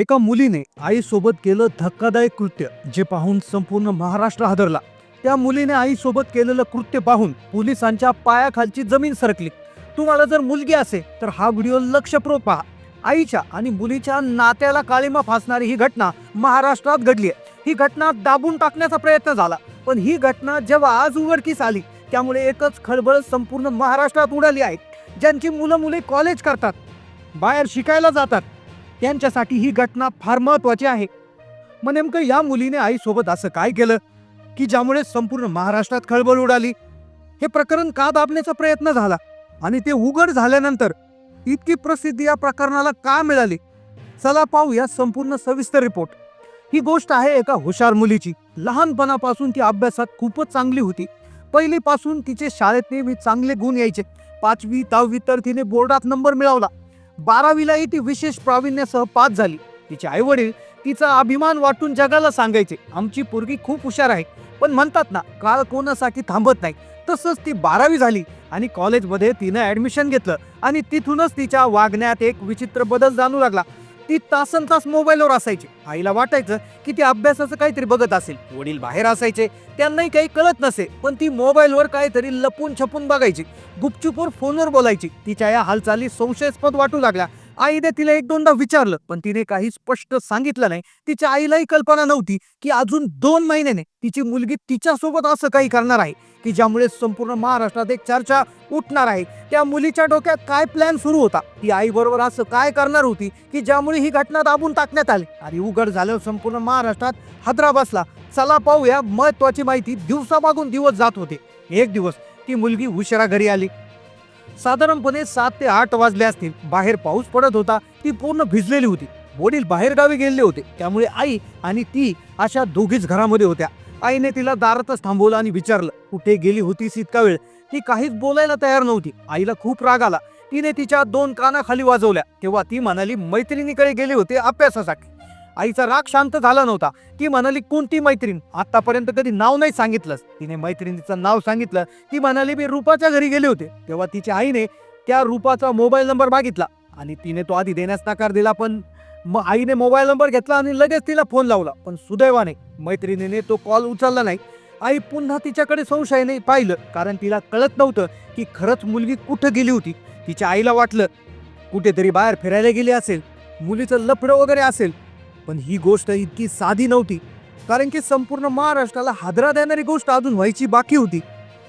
एका मुलीने आईसोबत केलं धक्कादायक कृत्य जे पाहून संपूर्ण महाराष्ट्र हादरला. त्या मुलीने आईसोबत केलेलं कृत्य पाहून पोलिसांच्या पायाखालची जमीन सरकली. तुम्हाला जर मुलगी असेल तर हा व्हिडिओ लक्षपूर्वक पहा. आईच्या आणि मुलीच्या नात्याला काळीमा फासणारी ही घटना महाराष्ट्रात घडली आहे. ही घटना दाबून टाकण्याचा प्रयत्न झाला पण ही घटना जेव्हा आज उघडकीस आली त्यामुळे एकच खळबळ संपूर्ण महाराष्ट्रात उडाली आहे. ज्यांची मुलं मुले कॉलेज करतात बाहेर शिकायला जातात त्यांच्यासाठी ही घटना फार महत्वाची आहे. मग नेमकं या मुलीने आईसोबत असं काय केलं? की ज्यामुळे संपूर्ण महाराष्ट्रात खळबळ उडाली? हे प्रकरण का दाबण्याचा प्रयत्न झाला? आणि ते उघड झाल्यानंतर इतकी प्रसिद्धी या प्रकरणाला का मिळाली? चला पाहूया संपूर्ण सविस्तर रिपोर्ट. ही गोष्ट आहे एका हुशार मुलीची. लहानपणापासून ती अभ्यासात खूपच चांगली होती. पहिलीपासून तिचे शाळेत नेहमी चांगले गुण यायचे. पाचवी दहावी तर तिने बोर्डात नंबर मिळवला. बारावीलाही ती विशेष प्रावीण्यासह पास झाली. तिचे आई वडील तिचा अभिमान वाटून जगाला सांगायचे आमची पोरगी खूप हुशार आहे पण म्हणतात ना काळ कोणासाठी थांबत नाही. तसंच ती बारावी झाली आणि कॉलेजमध्ये तिनं ॲडमिशन घेतलं आणि तिथूनच तिच्या वागण्यात एक विचित्र बदल जाणू लागला. ती तासन तास मोबाईलवर असायची. आईला वाटायचं की ती अभ्यासाचं काहीतरी बघत असेल. वडील बाहेर असायचे. त्यांनाही काही कळत नसे पण ती मोबाईलवर काहीतरी लपून छपून बघायची. गुपचूपवर फोनवर बोलायची. तिच्या या हालचाली संशयास्पद वाटू लागल्या. आईने तिला एक दोनदा विचारलं पण तिने काही स्पष्ट सांगितलं नाही. तिच्या आईलाही कल्पना नव्हती की अजून दोन महिन्याने तिची मुलगी तिच्यासोबत असं काही करणार आहे की ज्यामुळे संपूर्ण महाराष्ट्रात एक चर्चा उठणार आहे. त्या मुलीच्या डोक्यात काय प्लॅन सुरू होता? ती आई बरोबर असं काय करणार होती की ज्यामुळे ही घटना दाबून टाकण्यात आली? आणि उघड झाल्यावर संपूर्ण महाराष्ट्रात हादरा बसला. चला पाहूया महत्वाची माहिती दिवसामागून दिवस जात होते. एक दिवस ती मुलगी उशिरा घरी आली. साधारणपणे सात ते आठ वाजले असतील. बाहेर पाऊस पडत होता. ती पूर्ण भिजलेली होती. वडील बाहेर गावी गेलेले होते. त्यामुळे आई आणि ती अशा दोघीच घरामध्ये होत्या. आईने तिला दारातच थांबवलं आणि विचारलं कुठे गेली होतीस इतका वेळ? ती काहीच बोलायला तयार नव्हती. आईला खूप राग आला. तिने तिच्या दोन कानाखाली वाजवल्या. तेव्हा ती म्हणाली मैत्रिणीकडे गेले होते अभ्यासासाठी. आईचा राग शांत झाला नव्हता. ती म्हणाली कोणती मैत्रीण? आतापर्यंत कधी नाव नाही सांगितलंस. तिने मैत्रिणीचं नाव सांगितलं. ती म्हणाली मी रूपाच्या घरी गेले होते. तेव्हा तिच्या आईने त्या रूपाचा मोबाईल नंबर मागितला आणि तिने तो आधी देण्यास नकार दिला पण मग आईने मोबाईल नंबर घेतला आणि लगेच तिला फोन लावला. पण सुदैवाने मैत्रिणीने तो कॉल उचलला नाही. आई पुन्हा तिच्याकडे संशयाने पाहिलं कारण तिला कळत नव्हतं की खरंच मुलगी कुठं गेली होती. तिच्या आईला वाटलं कुठेतरी बाहेर फिरायला गेली असेल मुलीचं लफडं वगैरे असेल पण ही गोष्ट इतकी साधी नव्हती कारण की संपूर्ण महाराष्ट्राला हादरा देणारी गोष्ट अजून व्हायची बाकी होती.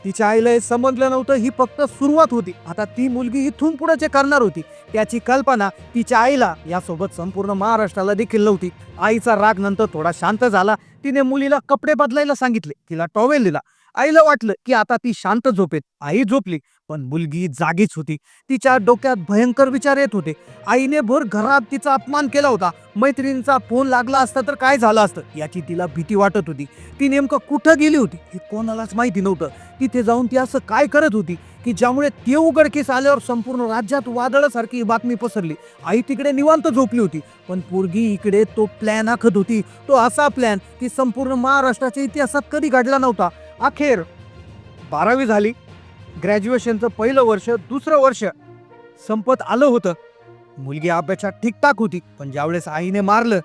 तिच्या आईला हे समजलं नव्हतं ही फक्त सुरुवात होती. आता ती मुलगी इथून पुढे जे करणार होती. त्याची कल्पना तिच्या आईला यासोबत संपूर्ण महाराष्ट्राला देखील नव्हती. आईचा राग नंतर थोडा शांत झाला. तिने मुलीला कपडे बदलायला सांगितले. तिला टॉवेल दिला. आईला वाटलं की आता ती शांत झोपेत. आई झोपली पण मुलगी जागीच होती. तिच्या डोक्यात भयंकर विचार येत होते. आईने भर घरात तिचा अपमान केला होता. मैत्रिणीचा फोन लागला असता तर काय झालं असतं याची तिला भीती वाटत होती. ती नेमकं कुठं गेली होती हे कोणालाच माहिती नव्हतं. तिथे जाऊन ती असं काय करत होती की ज्यामुळे ते उघडकीस आल्यावर संपूर्ण राज्यात वादळासारखी ही बातमी पसरली. आई तिकडे निवांत झोपली होती पण पोरगी इकडे तो प्लॅन आखत होती. तो असा प्लॅन की संपूर्ण महाराष्ट्राच्या इतिहासात कधी घडला नव्हता. अखेर बारावी झाली. ग्रॅज्युएशनचं पहिलं वर्ष दुसरं वर्ष संपत आलं होतं. मुलगी अभ्यासात ठीकठाक होती पण ज्यावेळेस आईने मारलं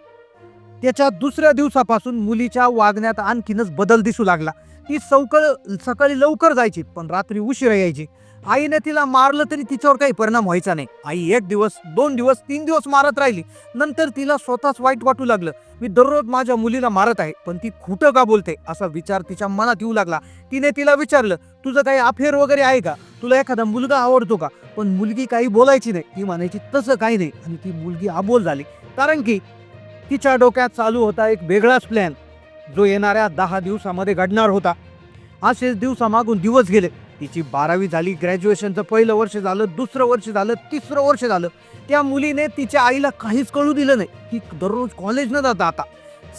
त्याच्या दुसऱ्या दिवसापासून मुलीच्या वागण्यात आणखीनच बदल दिसू लागला. ती सवकळ सकाळी लवकर जायची पण रात्री उशिरा यायची. आईने तिला मारलं तरी तिच्यावर काही परिणाम व्हायचा नाही. आई एक दिवस दोन दिवस तीन दिवस मारत राहिली. नंतर तिला स्वतःच वाईट वाटू लागलं. मी दररोज माझ्या मुलीला मारत आहे पण ती खोटं का बोलते? असा विचार तिच्या मनात येऊ लागला. तिने तिला विचारलं तुझं काही अफेअर वगैरे आहे का? तुला एखादा मुलगा आवडतो का? पण मुलगी काही बोलायची नाही. ती म्हणायची तसं काही नाही. आणि ती मुलगी अबोल झाली. कारण की तिच्या डोक्यात चालू होता एक वेगळाच प्लॅन जो येणाऱ्या दहा दिवसामध्ये घडणार होता. असेच दिवसामागून दिवस गेले. तिची बारावी झाली ग्रॅज्युएशनचं पहिलं वर्ष झालं दुसरं वर्ष झालं तिसरं वर्ष झालं. त्या मुलीने तिच्या आईला काहीच कळू दिलं नाही. ती दररोज कॉलेज न जाता आता.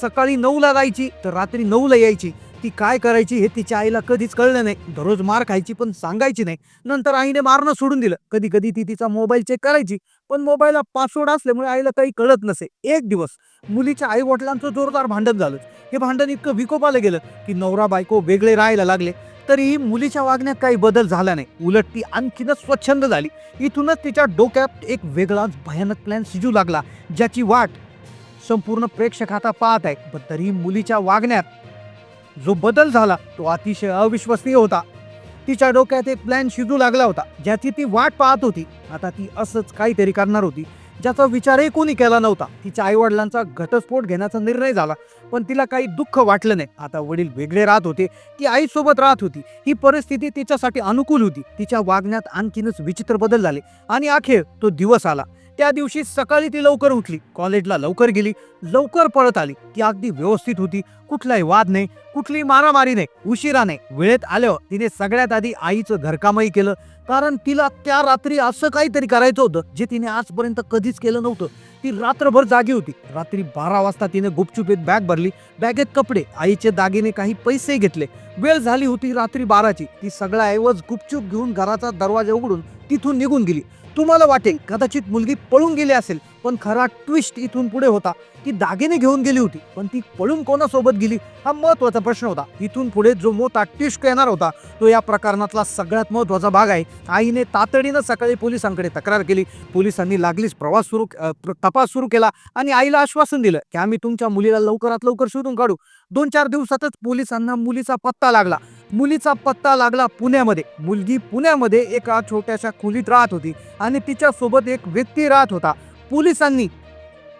सकाळी नऊला जायची तर रात्री नऊला यायची. ती काय करायची हे तिच्या आईला कधीच कळलं नाही. दररोज मार खायची पण सांगायची नाही. नंतर आईने मारणं सोडून दिलं. कधी कधी ती तिचा मोबाईल चेक करायची पण मोबाईलला पासवर्ड असल्यामुळे आईला काही कळत नसे. एक दिवस मुलीच्या आई वडिलांचं जोरदार भांडण झालं. हे भांडण इतकं विकोपाला गेलं की नवरा बायको वेगळे राहायला लागले. तरीही मुलीच्या वागण्यात काही बदल झाला नाही. उलट ती आणखीनच स्वच्छंद झाली. इथूनच तिच्या डोक्यात एक वेगळाच भयानक प्लॅन शिजू लागला ज्याची वाट संपूर्ण प्रेक्षक आता पाहत आहे पण तरीही मुलीच्या वागण्यात जो बदल झाला तो अतिशय अविश्वसनीय होता. तिच्या डोक्यात एक प्लॅन शिजू लागला होता ज्याची ती वाट पाहत होती. आता ती असंच काहीतरी करणार होती. ज्याचा विचारही कोणी केला नव्हता. तिच्या आईवडिलांचा घटस्फोट घेण्याचा निर्णय झाला पण तिला काही दुःख वाटलं नाही. आता वडील वेगळे राहत होते ती आईसोबत राहत होती. ही परिस्थिती तिच्यासाठी अनुकूल होती. तिच्या वागण्यात आणखीनच विचित्र बदल झाले आणि अखेर तो दिवस आला. त्या दिवशी सकाळी ती लवकर उठली. कॉलेजला लवकर गेली. लवकर पळत आली. ती अगदी व्यवस्थित होती. कुठलाही वाद नाही. कुठलीही मारामारी नाही. उशिरा नाही. वेळेत आल्यावर तिने सगळ्यात आधी आईचं घरकामही केलं. कारण तिला त्या रात्री असं काहीतरी करायचं होतं जे तिने आजपर्यंत कधीच केलं नव्हतं. ती रात्रभर जागी होती. रात्री बारा वाजता तिने गुपचुपीत बॅग भरली. बॅगेत कपडे आईचे दागिने काही पैसे घेतले. वेळ झाली होती रात्री बाराची. ती सगळा ऐवज गुपचूप घेऊन घराचा दरवाजा उघडून तिथून निघून गेली. तुम्हाला वाटेल कदाचित मुलगी पळून गेली असेल पण खरा ट्विस्ट इथून पुढे होता. ती दागिने घेऊन गेली होती पण ती पळून कोणासोबत गेली हा महत्त्वाचा प्रश्न होता. इथून पुढे जो मोठा ट्विस्ट येणार होता तो या प्रकरणातला सगळ्यात महत्त्वाचा भाग आहे. आईने तातडीनं सकाळी पोलिसांकडे तक्रार केली. पोलिसांनी लागलीच प्रवास सुरू तपास सुरू केला आणि आईला आश्वासन दिलं की आम्ही तुमच्या मुलीला लवकरात लवकर शोधून काढू. दोन चार दिवसातच पोलिसांना मुलीचा पत्ता लागला. मुलीचा पत्ता लागला पुण्यामध्ये. मुलगी पुण्यामध्ये एका छोट्याशा खोलीत राहत होती आणि तिच्या सोबत एक व्यक्ती राहत होता. पोलिसांनी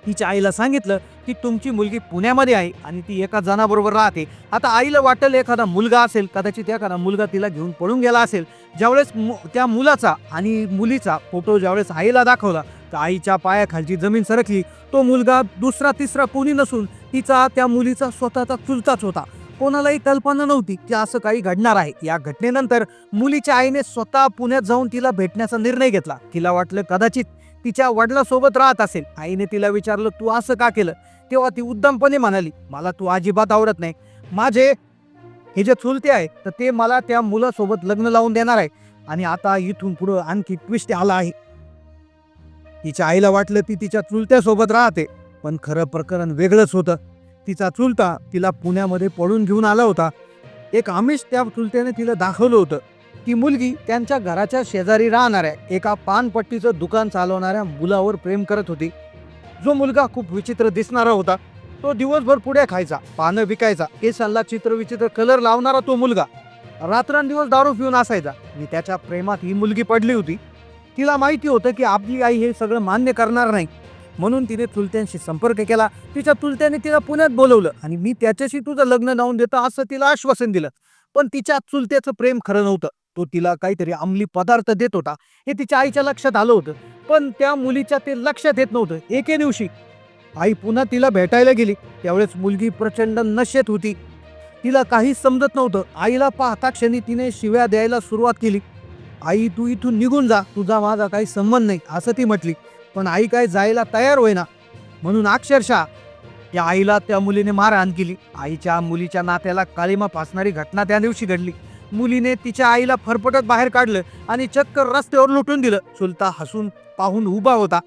तिच्या आईला सांगितलं की तुमची मुलगी पुण्यामध्ये आहे आणि ती एका जणाबरोबर राहते. आता आईला वाटेल एखादा मुलगा असेल कदाचित एखादा मुलगा तिला घेऊन पळून गेला असेल. ज्यावेळेस मु- त्या मुलाचा आणि मुलीचा फोटो ज्यावेळेस आईला दाखवला तर आईच्या पायाखालची जमीन सरकली. तो मुलगा दुसरा तिसरा कोणी नसून तिचा त्या मुलीचा स्वतःचा चुलताच होता. कोणालाही कल्पना नव्हती की असं काही घडणार आहे. या घटनेनंतर मुलीच्या आईने स्वतः पुण्यात जाऊन तिला भेटण्याचा निर्णय घेतला. तिला वाटलं कदाचित तिच्या वडिलासोबत राहत असेल. आईने तिला विचारलं तू असं का केलं? तेव्हा ती उद्दमपणे म्हणाली मला तू अजिबात आवडत नाही. माझे हे जे चुलते आहे तर ते मला त्या मुलासोबत लग्न लावून देणार आहे. आणि आता इथून पुढं आणखी ट्विस्ट आला आहे. तिच्या आईला वाटलं ती तिच्या चुलत्यासोबत राहते. पण खरं प्रकरण वेगळंच होतं. तिचा चुलता तिला पुण्यामध्ये पळून घेऊन आला होता. एक आमिष त्या चुलत्याने तिला दाखवलं होतं. ती मुलगी त्यांच्या घराच्या शेजारी राहणाऱ्या एका पानपट्टीचं दुकान चालवणाऱ्या मुलावर प्रेम करत होती. जो मुलगा खूप विचित्र दिसणारा होता तो दिवसभर पुढे खायचा पानं विकायचा केसांना चित्र विचित्र कलर लावणारा तो मुलगा. रात्रंदिवस दारू पिऊन असायचा. आणि त्याच्या प्रेमात ही मुलगी पडली होती. तिला माहिती होतं की आपली आई हे सगळं मान्य करणार नाही. म्हणून तिने चुलत्यांशी संपर्क केला. तिच्या चुलत्याने तिला पुण्यात बोलवलं आणि मी त्याच्याशी तुझं लग्न लावून देतो असं तिला आश्वासन दिलं. पण तिच्या चुलत्याचं प्रेम खरं नव्हतं. तो तिला काहीतरी अंमली पदार्थ देत होता. हे तिच्या आईच्या लक्षात आलं होतं. पण त्या मुलीच्या ते लक्षात येत नव्हतं. एके दिवशी आई पुन्हा तिला भेटायला गेली. त्यावेळेस मुलगी प्रचंड नशेत होती. तिला काहीच समजत नव्हतं. आईला पाहता क्षणी तिने शिव्या द्यायला सुरुवात केली. आई तू इथून निघून जा. तुझा माझा काही संबंध नाही असं ती म्हटली. पण आई काय जायला तयार होईना. म्हणून अक्षरशः या आईला त्या मुलीने मारहाण केली. आईच्या मुलीच्या नात्याला काळीमा फासणारी घटना त्या दिवशी घडली. मुलीने तिच्या आईला फरफटत बाहेर काढलं आणि चक्क रस्त्यावर लुटून दिलं. चुलता हसून पाहून उभा होता.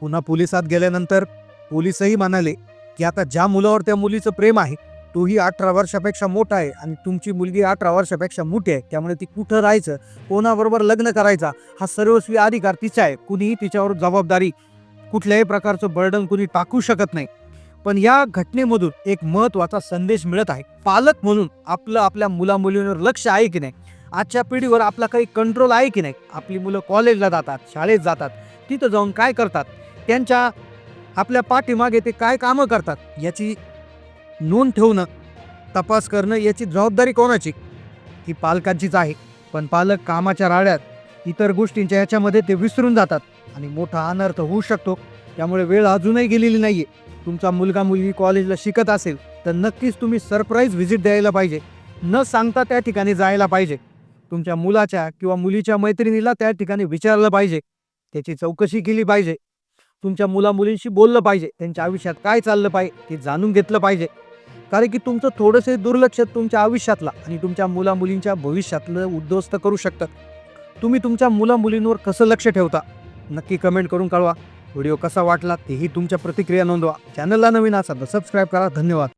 पुन्हा पोलिसात गेल्यानंतर पोलिसही म्हणाले की आता ज्या मुलावर त्या मुलीचं प्रेम आहे तोही अठरा वर्षापेक्षा मोठा आहे आणि तुमची मुलगी अठरा वर्षापेक्षा मोठी आहे. त्यामुळे ती कुठं राहायचं? कोणाबरोबर लग्न करायचा? हा सर्वस्वी अधिकार तिचा आहे. कुणीही तिच्यावर जबाबदारी कुठल्याही प्रकारचं बर्डन कुणी टाकू शकत नाही. पण या घटनेमधून एक महत्त्वाचा संदेश मिळत आहे. पालक म्हणून आपलं आपल्या मुला मुलींवर लक्ष आहे की नाही? आजच्या पिढीवर आपला काही कंट्रोल आहे की नाही? आपली मुलं कॉलेजला जातात शाळेत जातात. तिथं जाऊन काय करतात? त्यांच्या आपल्या पाठीमागे ते काय कामं करतात? याची नोंद ठेवणं तपास करणं याची जबाबदारी कोणाची? ही पालकांचीच आहे. पण पालक कामाच्या राड्यात इतर गोष्टींच्या याच्यामध्ये ते विसरून जातात आणि मोठा अनर्थ होऊ शकतो. त्यामुळे वेळ अजूनही गेलेली नाहीये. तुमचा मुलगा मुलगी कॉलेजला शिकत असेल तर नक्कीच तुम्ही सरप्राईज व्हिजिट द्यायला पाहिजे. न सांगता त्या ठिकाणी जायला पाहिजे. तुमच्या मुलाच्या किंवा मुलीच्या मैत्रिणीला त्या ठिकाणी विचारलं पाहिजे. त्याची चौकशी केली पाहिजे. तुमच्या मुला मुलींशी बोललं पाहिजे. त्यांच्या आयुष्यात काय चाललं पाहिजे ते जाणून घेतलं पाहिजे. कारण की तुमचं थोडंसं दुर्लक्ष तुमच्या आयुष्यातला आणि तुमच्या मुलामुलींच्या भविष्यातलं उद्ध्वस्त करू शकतात तुम्ही तुमच्या मुलामुलींवर कसं लक्ष ठेवता? नक्की कमेंट करून कळवा. व्हिडिओ कसा वाटला तेही तुमच्या प्रतिक्रिया नोंदवा. चॅनलला नवीन असाल तर सबस्क्राईब करा. धन्यवाद.